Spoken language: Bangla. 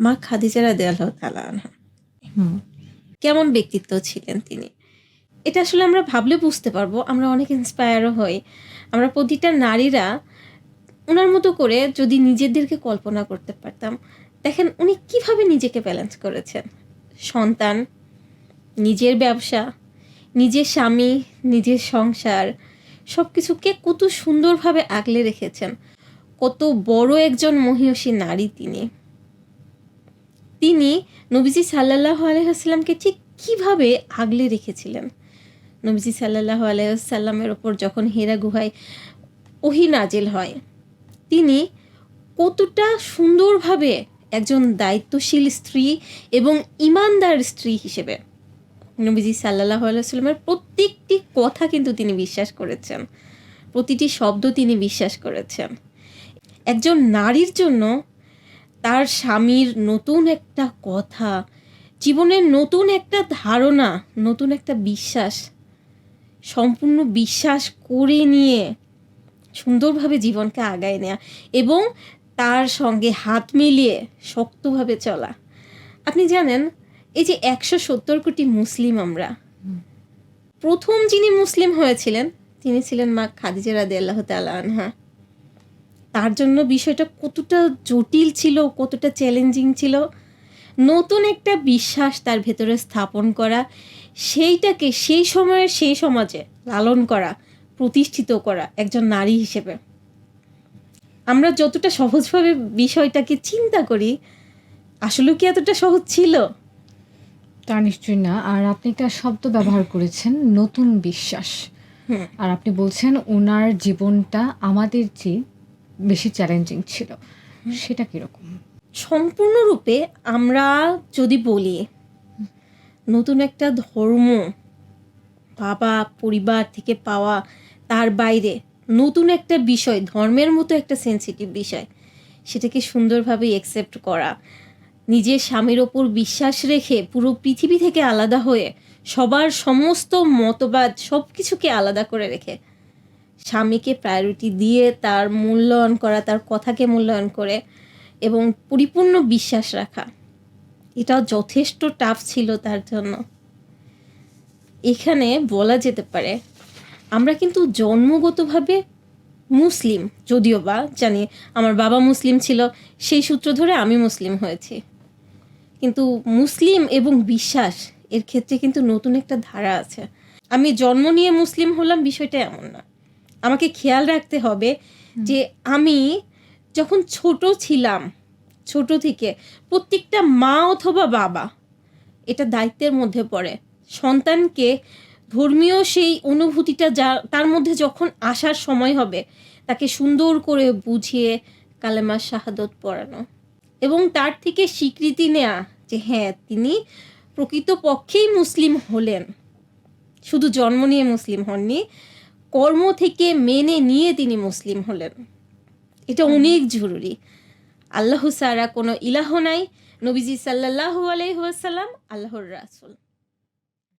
মা খাদিজা রাদিয়াল্লাহু তাআলা আনহা হুম। কেমন ব্যক্তিত্ব ছিলেন তিনি? এটা আসলে আমরা ভাবলে বুঝতে পারব আমরা অনেক ইন্সপায়ারও হই। আমরা প্রতিটা নারীরা ওনার মতো করে যদি নিজেদেরকে কল্পনা করতে পারতাম দেখেন উনি কীভাবে নিজেকে ব্যালেন্স করেছেন। সন্তান নিজের ব্যবসা নিজের স্বামী নিজের সংসার সব কিছুকে কত সুন্দরভাবে আগলে রেখেছেন। কত বড় একজন মহিয়সী নারী তিনি। তিনি নবীজি সাল্লাহ আলহামকে ঠিক কীভাবে আগলে রেখেছিলেন? নবীজি সাল্লাহ আলাইসাল্লামের ওপর যখন হেরা গুহায় ওহি নাজিল হয়, তিনি কতটা সুন্দরভাবে একজন দায়িত্বশীল স্ত্রী এবং ইমানদার স্ত্রী হিসেবে নবীজি সাল্লাহ আলাইসাল্লামের প্রত্যেকটি কথা কিন্তু তিনি বিশ্বাস করেছেন। প্রতিটি শব্দ তিনি বিশ্বাস করেছেন। একজন নারীর জন্য তার স্বামীর নতুন একটা কথা, জীবনের নতুন একটা ধারণা, নতুন একটা বিশ্বাস, সম্পূর্ণ বিশ্বাস করে নিয়ে সুন্দরভাবে জীবনকে আগায় নেওয়া এবং তার সঙ্গে হাত মিলিয়ে শক্তভাবে চলা। আপনি জানেন, এই যে একশো সত্তর কোটি মুসলিম আমরা, প্রথম যিনি মুসলিম হয়েছিলেন, তিনি ছিলেন মা খাদিজা রাদি আল্লাহ আনহা। তার জন্য বিষয়টা কতটা জটিল ছিল কতটা চ্যালেঞ্জিং ছিল নতুন একটা বিশ্বাস তার ভেতরে স্থাপন করা সেইটাকে সেই সময়ের সেই সমাজে লালন করা প্রতিষ্ঠিত করা একজন নারী হিসেবে। আমরা যতটা সহজভাবে বিষয়টাকে চিন্তা করি আসলে কি এতটা সহজ ছিল? তা নিশ্চয়ই না। আর আপনি একটা শব্দ ব্যবহার করেছেন নতুন বিশ্বাস। আর আপনি বলছেন ওনার জীবনটা আমাদের চেয়ে বেশি চ্যালেঞ্জিং ছিল। সেটা কীরকম? সম্পূর্ণরূপে আমরা যদি বলি নতুন একটা ধর্ম বাবা পরিবার থেকে পাওয়া তার বাইরে নতুন একটা বিষয় ধর্মের মতো একটা সেন্সিটিভ বিষয় সেটাকে সুন্দরভাবে একসেপ্ট করা নিজের স্বামীর ওপর বিশ্বাস রেখে পুরো পৃথিবী থেকে আলাদা হয়ে সবার সমস্ত মতবাদ সব কিছুকে আলাদা করে রেখে স্বামীকে প্রায়োরিটি দিয়ে তার মূল্যায়ন করা, তার কথাকে মূল্যায়ন করে এবং পরিপূর্ণ বিশ্বাস রাখা। এটাও যথেষ্ট টাফ ছিল তার জন্য। এখানে বলা যেতে পারে, আমরা কিন্তু জন্মগতভাবে মুসলিম, যদিও বা জানি আমার বাবা মুসলিম ছিল, সেই সূত্র ধরে আমি মুসলিম হয়েছি। কিন্তু মুসলিম এবং বিশ্বাস এর ক্ষেত্রে কিন্তু নতুন একটা ধারা আছে। আমি জন্ম নিয়ে মুসলিম হলাম, বিষয়টা এমন না। আমাকে খেয়াল রাখতে হবে যে আমি যখন ছোট ছিলাম ছোট থেকে প্রত্যেকটা মা অথবা বাবা এটা দায়িত্বের মধ্যে পড়ে। সন্তানকে ধর্মীয় সেই অনুভূতিটা যা তার মধ্যে যখন আসার সময় হবে তাকে সুন্দর করে বুঝিয়ে কালেমা শাহাদত পড়ানো এবং তার থেকে স্বীকৃতি নেয়া যে হ্যাঁ তিনি প্রকৃতপক্ষেই মুসলিম হলেন। শুধু জন্ম নিয়ে মুসলিম হননি কর্ম থেকে মেনে নিয়ে তিনি মুসলিম হলেন। এটা অনেক জরুরি। আল্লাহ সারা কোনো ইলাহ নাই। নবীজি সাল্লাহ আলাইহি আসসালাম আল্লাহর রাসূল।